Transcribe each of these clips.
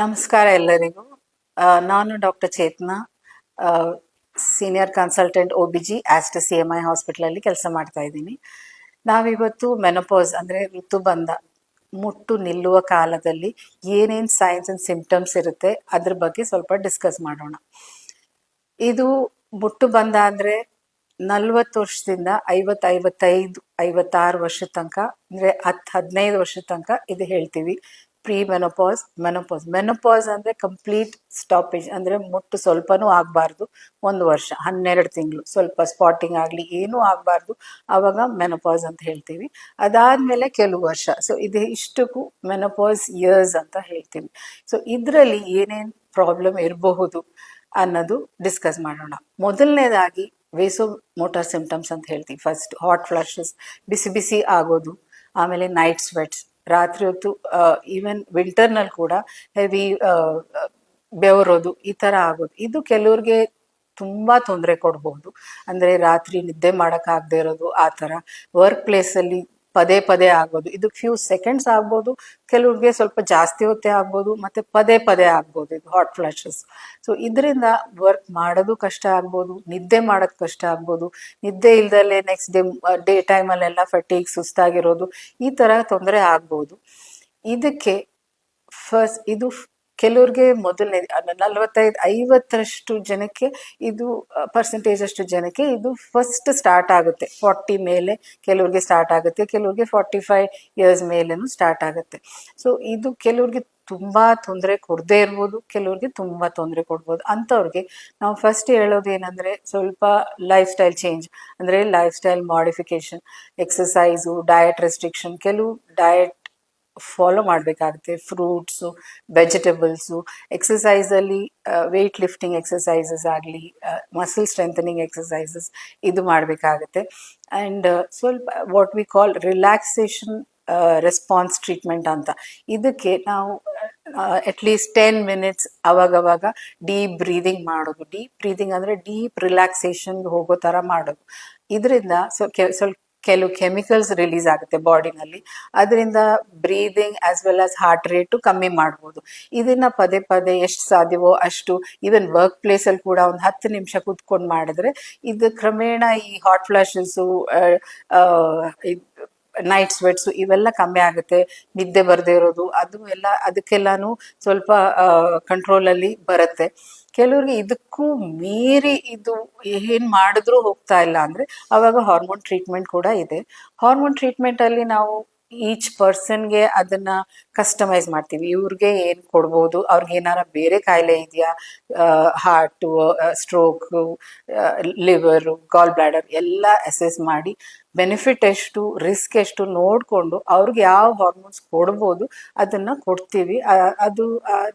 ನಮಸ್ಕಾರ ಎಲ್ಲರಿಗೂ. ನಾನು doctor Chetana senior consultant O B G Aster C M I ಹಾಸ್ಪಿಟಲಲ್ಲಿ ಕೆಲಸ ಮಾಡ್ತಾ ಇದ್ದೀನಿ. ನಾವಿವತ್ತು ಮೆನೋಪಾಸ್ ಅಂದರೆ ಋತುಬಂಧ ಮುಟ್ಟು ನಿಲ್ಲುವ ಕಾಲದಲ್ಲಿ ಏನೇನು ಸೈನ್ಸ್ ಆ್ಯಂಡ್ ಸಿಂಪ್ಟಮ್ಸ್ ಇರುತ್ತೆ ಅದ್ರ ಬಗ್ಗೆ ಸ್ವಲ್ಪ ಡಿಸ್ಕಸ್ ಮಾಡೋಣ. ಇದು ಮುಟ್ಟು ಬಂದ ಅಂದರೆ ನಲ್ವತ್ತು ವರ್ಷದಿಂದ ಐವತ್ತು ಐವತ್ತೈದು, ಐವತ್ತಾರು ವರ್ಷದ ತನಕ, ಅಂದರೆ ಹತ್ತು ಹದಿನೈದು ವರ್ಷದ ತನಕ ಇದು ಹೇಳ್ತೀವಿ. ಪ್ರೀ ಮೆನೋಪಾಸ್ ಮೆನೋಪಾಸ್ ಮೆನೋಪಾಸ್ ಅಂದರೆ ಕಂಪ್ಲೀಟ್ ಸ್ಟಾಪೇಜ್ ಅಂದರೆ ಮುಟ್ಟು ಸ್ವಲ್ಪನೂ ಆಗಬಾರ್ದು. ಒಂದು ವರ್ಷ, ಹನ್ನೆರಡು ತಿಂಗಳು, ಸ್ವಲ್ಪ ಸ್ಪಾಟಿಂಗ್ ಆಗಲಿ, ಏನೂ ಆಗಬಾರ್ದು. ಆವಾಗ ಮೆನೋಪಾಸ್ ಅಂತ ಹೇಳ್ತೀವಿ. ಅದಾದಮೇಲೆ ಕೆಲವು ವರ್ಷ. ಸೊ ಇದು ಇಷ್ಟಕ್ಕೂ ಮೆನೋಪಾಸ್ ಇಯರ್ಸ್ ಅಂತ ಹೇಳ್ತೀವಿ. ಸೊ ಇದರಲ್ಲಿ ಏನೇನು ಪ್ರಾಬ್ಲಮ್ ಇರಬಹುದು ಅನ್ನೋದು ಡಿಸ್ಕಸ್ ಮಾಡೋಣ. ಮೊದಲನೇದಾಗಿ ವೇಸೋ ಮೋಟಾರ್ ಸಿಂಪ್ಟಮ್ಸ್ ಅಂತ ಹೇಳ್ತೀವಿ. ಫಸ್ಟ್ ಹಾಟ್ ಫ್ಲಾಶಸ್ ಬಿಸಿ ಬಿಸಿ ಆಗೋದು, ಆಮೇಲೆ ನೈಟ್ ಸ್ವೆಟ್ಸ್ ರಾತ್ರಿ ಹೊತ್ತು ಈವನ್ ವಿಂಟರ್ನಲ್ಲಿ ಕೂಡ ಹೆವಿ ಬೆವರೋದು ಈ ಥರ ಆಗೋದು. ಇದು ಕೆಲವ್ರಿಗೆ ತುಂಬ ತೊಂದರೆ ಕೊಡ್ಬೋದು. ಅಂದರೆ ರಾತ್ರಿ ನಿದ್ದೆ ಮಾಡೋಕ್ಕಾಗದೇ ಇರೋದು ಆ ಥರ ವರ್ಕ್ ಪ್ಲೇಸಲ್ಲಿ ಪದೇ ಪದೇ ಆಗ್ಬೋದು. ಇದು ಫ್ಯೂ ಸೆಕೆಂಡ್ಸ್ ಆಗ್ಬೋದು. ಕೆಲವ್ರಿಗೆ ಸ್ವಲ್ಪ ಜಾಸ್ತಿ ಹೊತ್ತೇ ಆಗ್ಬೋದು. ಮತ್ತೆ ಪದೇ ಪದೇ ಆಗ್ಬೋದು ಇದು ಹಾಟ್ ಫ್ಲಾಶಸ್ ಸೊ ಇದರಿಂದ ವರ್ಕ್ ಮಾಡೋದು ಕಷ್ಟ ಆಗ್ಬೋದು. ನಿದ್ದೆ ಮಾಡೋದು ಕಷ್ಟ ಆಗ್ಬೋದು. ನಿದ್ದೆ ಇಲ್ದಲೆ ನೆಕ್ಸ್ಟ್ ಡೇ ಡೇ ಟೈಮಲ್ಲೆಲ್ಲ ಫಟೀಗ್ ಸುಸ್ತಾಗಿರೋದು ಈ ಥರ ತೊಂದರೆ ಆಗ್ಬೋದು. ಇದಕ್ಕೆ ಫಸ್ಟ್ ಇದು ಕೆಲವ್ರಿಗೆ ಮೊದಲನೇ ನಲವತ್ತೈದು, ಐವತ್ತರಷ್ಟು ಜನಕ್ಕೆ ಇದು ಪರ್ಸೆಂಟೇಜ್ ಅಷ್ಟು ಜನಕ್ಕೆ ಇದು ಫಸ್ಟ್ ಸ್ಟಾರ್ಟ್ ಆಗುತ್ತೆ. ಫಾರ್ಟಿ ಮೇಲೆ ಕೆಲವ್ರಿಗೆ ಸ್ಟಾರ್ಟ್ ಆಗುತ್ತೆ, ಕೆಲವ್ರಿಗೆ ಫಾರ್ಟಿ ಫೈವ್ ಇಯರ್ಸ್ ಮೇಲೇನು ಸ್ಟಾರ್ಟ್ ಆಗುತ್ತೆ. ಸೊ ಇದು ಕೆಲವ್ರಿಗೆ ತುಂಬ ತೊಂದರೆ ಕೊಡದೇ ಇರ್ಬೋದು, ಕೆಲವ್ರಿಗೆ ತುಂಬ ತೊಂದರೆ ಕೊಡ್ಬೋದು. ಅಂಥವ್ರಿಗೆ ನಾವು ಫಸ್ಟ್ ಹೇಳೋದು ಏನಂದರೆ ಸ್ವಲ್ಪ ಲೈಫ್ ಸ್ಟೈಲ್ ಚೇಂಜ್ ಅಂದರೆ life style modification exercise diet restriction ಕೆಲವು ಡಯಟ್ ಫಾಲೋ ಮಾಡಬೇಕಾಗುತ್ತೆ. ಫ್ರೂಟ್ಸು ವೆಜಿಟೇಬಲ್ಸು ಎಕ್ಸಸೈಸಲ್ಲಿ ವೆಯ್ಟ್ ಲಿಫ್ಟಿಂಗ್ ಎಕ್ಸಸೈಸಸ್ ಆಗಲಿ ಮಸಲ್ ಸ್ಟ್ರೆಂಥನಿಂಗ್ ಎಕ್ಸಸೈಸಸ್ ಇದು ಮಾಡಬೇಕಾಗುತ್ತೆ. ಆ್ಯಂಡ್ ಸ್ವಲ್ಪ what we call relaxation response treatment ಅಂತ. ಇದಕ್ಕೆ ನಾವು ಅಟ್ಲೀಸ್ಟ್ ಟೆನ್ ಮಿನಿಟ್ಸ್ ಅವಾಗವಾಗ ಡೀಪ್ ಬ್ರೀದಿಂಗ್ ಮಾಡೋದು. ಡೀಪ್ ಬ್ರೀದಿಂಗ್ ಅಂದರೆ ಡೀಪ್ ರಿಲ್ಯಾಕ್ಸೇಷನ್ಗೆ ಹೋಗೋ ಥರ ಮಾಡೋದು. ಇದರಿಂದ ಸ್ವಲ್ಪ ಸ್ವಲ್ಪ ಕೆಲವು ಕೆಮಿಕಲ್ಸ್ ರಿಲೀಸ್ ಆಗುತ್ತೆ ಬಾಡಿನಲ್ಲಿ ಅದರಿಂದ breathing as well as heart rate ಕಮ್ಮಿ ಮಾಡ್ಬೋದು. ಇದನ್ನ ಪದೇ ಪದೇ ಎಷ್ಟು ಸಾಧ್ಯವೋ ಅಷ್ಟು ಈವನ್ ವರ್ಕ್ ಪ್ಲೇಸಲ್ಲಿ ಕೂಡ ಒಂದು ಹತ್ತು ನಿಮಿಷ ಕೂತ್ಕೊಂಡು ಮಾಡಿದ್ರೆ ಇದು ಕ್ರಮೇಣ ಈ ಹಾಟ್ ಫ್ಲಾಶಸ್ಸು ನೈಟ್ ಸ್ವೆಟ್ಸು ಇವೆಲ್ಲ ಕಮ್ಮಿ ಆಗುತ್ತೆ. ನಿದ್ದೆ ಬರದೇ ಇರೋದು, ಅದು ಎಲ್ಲ, ಅದಕ್ಕೆಲ್ಲಾನು ಸ್ವಲ್ಪ ಕಂಟ್ರೋಲಲ್ಲಿ ಬರುತ್ತೆ. ಕೆಲವ್ರಿಗೆ ಇದಕ್ಕೂ ಮೀರಿ ಇದು ಏನು ಮಾಡಿದ್ರೂ ಹೋಗ್ತಾ ಇಲ್ಲ ಅಂದರೆ ಅವಾಗ ಹಾರ್ಮೋನ್ ಟ್ರೀಟ್ಮೆಂಟ್ ಕೂಡ ಇದೆ. ಹಾರ್ಮೋನ್ ಟ್ರೀಟ್ಮೆಂಟಲ್ಲಿ ನಾವು ಈಚ್ ಪರ್ಸನ್ಗೆ ಅದನ್ನ ಕಸ್ಟಮೈಸ್ ಮಾಡ್ತೀವಿ. ಇವ್ರಿಗೆ ಏನು ಕೊಡ್ಬೋದು? ಅವ್ರಿಗೆ ಏನಾರ ಬೇರೆ ಕಾಯಿಲೆ ಇದೆಯಾ? Heart stroke liver gall bladder ಎಲ್ಲ ಅಸೆಸ್ ಮಾಡಿ ಬೆನಿಫಿಟ್ ಎಷ್ಟು ರಿಸ್ಕ್ ಎಷ್ಟು ನೋಡಿಕೊಂಡು ಅವ್ರಿಗೆ ಯಾವ ಹಾರ್ಮೋನ್ಸ್ ಕೊಡ್ಬೋದು ಅದನ್ನು ಕೊಡ್ತೀವಿ. ಅದು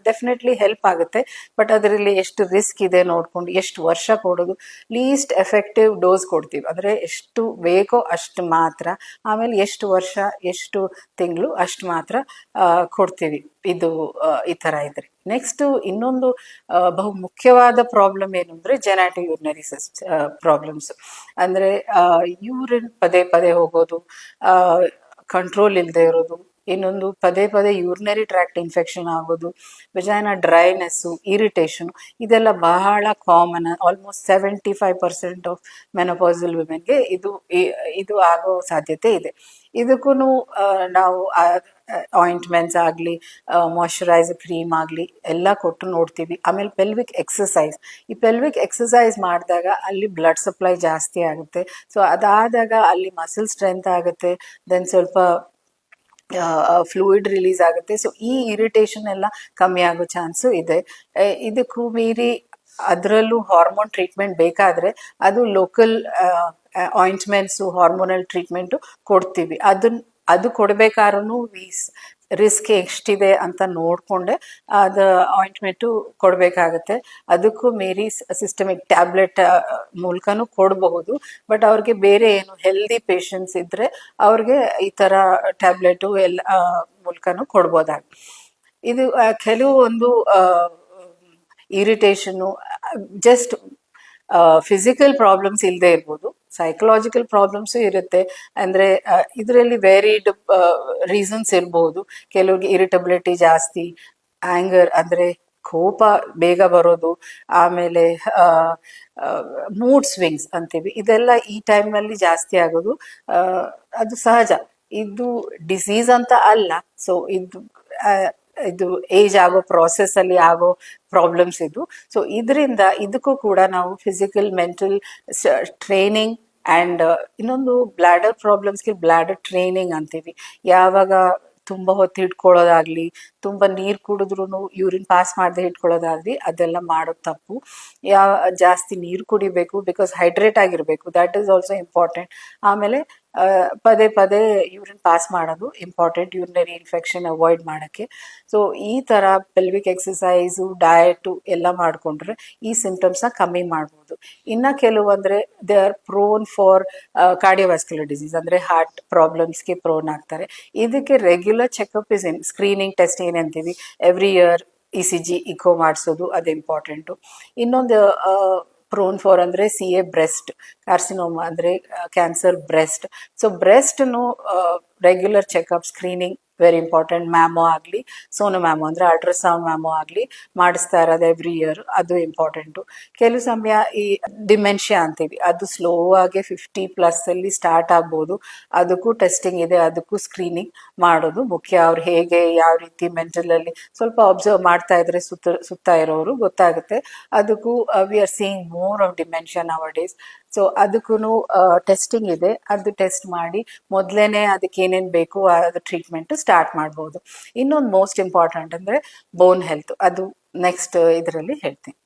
ಡೆಫಿನೆಟ್ಲಿ ಹೆಲ್ಪ್ ಆಗುತ್ತೆ. ಬಟ್ ಅದರಲ್ಲಿ ಎಷ್ಟು ರಿಸ್ಕ್ ಇದೆ ನೋಡಿಕೊಂಡು ಎಷ್ಟು ವರ್ಷ ಕೊಡೋದು ಲೀಸ್ಟ್ ಎಫೆಕ್ಟಿವ್ ಡೋಸ್ ಕೊಡ್ತೀವಿ. ಅಂದರೆ ಎಷ್ಟು ಬೇಕೋ ಅಷ್ಟು ಮಾತ್ರ. ಆಮೇಲೆ ಎಷ್ಟು ವರ್ಷ, ಎಷ್ಟು ತಿಂಗಳು ಅಷ್ಟು ಮಾತ್ರ ಕೊಡ್ತೀವಿ. ಇದು ಈ ಥರ ಇದ್ರೆ. ನೆಕ್ಸ್ಟ್ ಇನ್ನೊಂದು ಬಹು ಮುಖ್ಯವಾದ ಪ್ರಾಬ್ಲಮ್ ಏನು ಅಂದರೆ ಜೆನಾಟಿ ಯೂರಿನರಿ ಪ್ರಾಬ್ಲಮ್ಸ್ ಅಂದರೆ ಯೂರಿನ್ ಪದೇ ಪದೇ ಹೋಗೋದು ಕಂಟ್ರೋಲ್ ಇಲ್ಲದೆ ಇರೋದು, ಇನ್ನೊಂದು ಪದೇ ಪದೇ ಯೂರಿನರಿ ಟ್ರ್ಯಾಕ್ಟ್ ಇನ್ಫೆಕ್ಷನ್ ಆಗೋದು ವಿಜಯನ ಡ್ರೈನೆಸ್ಸು ಇರಿಟೇಷನ್ ಇದೆಲ್ಲ ಬಹಳ common almost seventy five percent of menopausal ವಿಮೆನ್ಗೆ ಇದು ಇದು ಆಗೋ ಸಾಧ್ಯತೆ ಇದೆ. ಇದಕ್ಕೂ ನಾವು ಆಯಿಂಟ್ಮೆಂಟ್ಸ್ ಆಗಲಿ ಮಾಯಶ್ಚರೈಸರ್ ಕ್ರೀಮ್ ಆಗಲಿ ಎಲ್ಲ ಕೊಟ್ಟು ನೋಡ್ತೀವಿ ಆಮೇಲೆ ಪೆಲ್ವಿಕ್ ಎಕ್ಸಸೈಸ್ ಈ ಪೆಲ್ವಿಕ್ ಎಕ್ಸಸೈಸ್ ಮಾಡಿದಾಗ ಅಲ್ಲಿ ಬ್ಲಡ್ ಸಪ್ಲೈ ಜಾಸ್ತಿ ಆಗುತ್ತೆ. ಸೊ ಅದಾದಾಗ ಅಲ್ಲಿ ಮಸಲ್ ಸ್ಟ್ರೆಂತ್ ಆಗುತ್ತೆ ದೆನ್ ಸ್ವಲ್ಪ ಫ್ಲೂಯಿಡ್ ರಿಲೀಸ್ ಆಗುತ್ತೆ. ಸೊ ಈ ಇರಿಟೇಷನ್ ಎಲ್ಲ ಕಮ್ಮಿ ಆಗೋ ಚಾನ್ಸು ಇದೆ. ಇದಕ್ಕೂ ಮೀರಿ ಅದರಲ್ಲೂ ಹಾರ್ಮೋನ್ ಟ್ರೀಟ್ಮೆಂಟ್ ಬೇಕಾದರೆ ಅದು ಲೋಕಲ್ ಆಯಿಂಟ್ಮೆಂಟ್ಸು ಹಾರ್ಮೋನಲ್ ಟ್ರೀಟ್ಮೆಂಟು ಕೊಡ್ತೀವಿ. ಅದನ್ನ ಅದು ಕೊಡಬೇಕಾದ್ರೂ ರಿಸ್ಕ್ ಎಷ್ಟಿದೆ ಅಂತ ನೋಡಿಕೊಂಡೆ, ಅದು ಆಯಿಂಟ್ಮೆಂಟು ಕೊಡಬೇಕಾಗತ್ತೆ. ಅದಕ್ಕೂ ಮೇರಿ ಸಿಸ್ಟಮಿಕ್ ಟ್ಯಾಬ್ಲೆಟ್ ಮೂಲಕನೂ ಕೊಡಬಹುದು. ಬಟ್ ಅವ್ರಿಗೆ ಬೇರೆ ಏನು ಹೆಲ್ದಿ ಪೇಷಂಟ್ಸ್ ಇದ್ದರೆ ಅವ್ರಿಗೆ ಈ ಥರ ಟ್ಯಾಬ್ಲೆಟು ಎಲ್ಲ ಮೂಲಕನೂ ಕೊಡ್ಬೋದಾಗಿ. ಇದು ಕೆಲವು ಒಂದು ಇರಿಟೇಷನ್ನು ಜಸ್ಟ್ ಫಿಸಿಕಲ್ ಪ್ರಾಬ್ಲಮ್ಸ್ ಇಲ್ಲದೆ ಇರ್ಬೋದು. ಸೈಕಲಾಜಿಕಲ್ ಪ್ರಾಬ್ಲಮ್ಸು ಇರುತ್ತೆ. ಅಂದರೆ ಇದರಲ್ಲಿ ವೇರಿಡ್ ರೀಸನ್ಸ್ ಇರಬಹುದು ಕೆಲವ್ರಿಗೆ ಇರಿಟಬಿಲಿಟಿ ಜಾಸ್ತಿ ಆಂಗರ್ ಅಂದರೆ ಕೋಪ ಬೇಗ ಬರೋದು, ಆಮೇಲೆ ಮೂಡ್ ಸ್ವಿಂಗ್ಸ್ ಅಂತೀವಿ. ಇದೆಲ್ಲ ಈ ಟೈಮಲ್ಲಿ ಜಾಸ್ತಿ ಆಗೋದು. ಅದು ಸಹಜ. ಇದು ಡಿಸೀಸ್ ಅಂತ ಅಲ್ಲ. ಸೊ ಇದು ಇದು ಏಜ್ ಆಗೋ ಪ್ರಾಸೆಸ್ ಅಲ್ಲಿ ಆಗೋ ಪ್ರಾಬ್ಲಮ್ಸ್ ಇದು ಸೊ ಇದರಿಂದ ಇದಕ್ಕೂ ಕೂಡ ನಾವು ಫಿಸಿಕಲ್ ಮೆಂಟಲ್ ಟ್ರೈನಿಂಗ್ ಆ್ಯಂಡ್ ಇನ್ನೊಂದು ಬ್ಲ್ಯಾಡರ್ ಪ್ರಾಬ್ಲಮ್ಸ್ಗೆ ಬ್ಲ್ಯಾಡರ್ ಟ್ರೈನಿಂಗ್ ಅಂತೀವಿ. ಯಾವಾಗ ತುಂಬ ಹೊತ್ತು ಹಿಡ್ಕೊಳ್ಳೋದಾಗ್ಲಿ, ತುಂಬ ನೀರು ಕುಡಿದ್ರೂ ಯೂರಿನ್ ಪಾಸ್ ಮಾಡದೆ ಇಟ್ಕೊಳ್ಳೋದಾಗ್ಲಿ ಅದೆಲ್ಲ ಮಾಡೋದು ತಪ್ಪು. ಯಾವ ಜಾಸ್ತಿ ನೀರು ಕುಡಿಬೇಕು ಬಿಕಾಸ್ ಹೈಡ್ರೇಟ್ ಆಗಿರಬೇಕು. ದ್ಯಾಟ್ ಈಸ್ ಆಲ್ಸೋ ಇಂಪಾರ್ಟೆಂಟ್ ಆಮೇಲೆ ಪದೇ ಪದೇ ಯೂರಿನ್ ಪಾಸ್ ಮಾಡೋದು ಇಂಪಾರ್ಟೆಂಟ್ ಯೂರಿನರಿ ಇನ್ಫೆಕ್ಷನ್ ಅವಾಯ್ಡ್ ಮಾಡೋಕ್ಕೆ. ಸೊ ಈ ಥರ ಪೆಲ್ವಿಕ್ ಎಕ್ಸಸೈಸು ಡಯಟು ಎಲ್ಲ ಮಾಡಿಕೊಂಡ್ರೆ ಈ ಸಿಂಪ್ಟಮ್ಸ್ನ ಕಮ್ಮಿ ಮಾಡ್ಬೋದು. ಇನ್ನು ಕೆಲವಂದರೆ they are prone for cardiovascular disease ಅಂದರೆ ಹಾರ್ಟ್ ಪ್ರಾಬ್ಲಮ್ಸ್ಗೆ ಪ್ರೋನ್ ಆಗ್ತಾರೆ. ಇದಕ್ಕೆ regular checkup is in screening test ಏನಂತೀವಿ every year E C G echo ಮಾಡಿಸೋದು, ಅದು ಇಂಪಾರ್ಟೆಂಟು ಇನ್ನೊಂದು ಪ್ರೋನ್ ಫಾರ್ ಅಂದರೆ ಸಿ ಎ ಬ್ರೆಸ್ಟ್ ಕಾರ್ಸಿನೋಮಾ ಅಂದರೆ cancer breast so ಬ್ರೆಸ್ಟ್ನು regular checkup screening very important mammo ಆಗಲಿ, ಸೋನು ಮ್ಯಾಮೋ ಅಂದರೆ ಅಲ್ಟ್ರಾಸೌಂಡ್ ಮ್ಯಾಮೋ ಆಗಲಿ ಮಾಡಿಸ್ತಾ ಇರೋದು ಎವ್ರಿ ಇಯರ್ ಅದು ಇಂಪಾರ್ಟೆಂಟು ಕೆಲವು ಸಮಯ ಈ ಡಿಮೆನ್ಷಿಯಾ ಅಂತೀವಿ, ಅದು ಸ್ಲೋ ಆಗಿ ಫಿಫ್ಟಿ ಪ್ಲಸ್ಸಲ್ಲಿ ಸ್ಟಾರ್ಟ್ ಆಗ್ಬೋದು. ಅದಕ್ಕೂ ಟೆಸ್ಟಿಂಗ್ ಇದೆ, ಅದಕ್ಕೂ ಸ್ಕ್ರೀನಿಂಗ್ ಮಾಡೋದು ಮುಖ್ಯ. ಅವ್ರು ಹೇಗೆ, ಯಾವ ರೀತಿ ಮೆಂಟಲಲ್ಲಿ ಸ್ವಲ್ಪ ಅಬ್ಸರ್ವ್ ಮಾಡ್ತಾ ಇದ್ರೆ ಸುತ್ತ ಸುತ್ತ ಇರೋರು ಗೊತ್ತಾಗುತ್ತೆ. ಅದಕ್ಕೂ we are seeing more of dementia our days so ಅದಕ್ಕೂ ಟೆಸ್ಟಿಂಗ್ ಇದೆ. ಅದು ಟೆಸ್ಟ್ ಮಾಡಿ ಮೊದಲೇನೆ ಅದಕ್ಕೆ ಏನೇನು ಬೇಕು ಅದು ಟ್ರೀಟ್ಮೆಂಟ್ ಸ್ಟಾರ್ಟ್ ಮಾಡ್ಬೋದು. ಇನ್ನೊಂದು ಮೋಸ್ಟ್ ಇಂಪಾರ್ಟೆಂಟ್ ಅಂದರೆ ಬೋನ್ ಹೆಲ್ತ್ ಅದು ನೆಕ್ಸ್ಟ್ ಇದರಲ್ಲಿ ಹೇಳ್ತೀನಿ.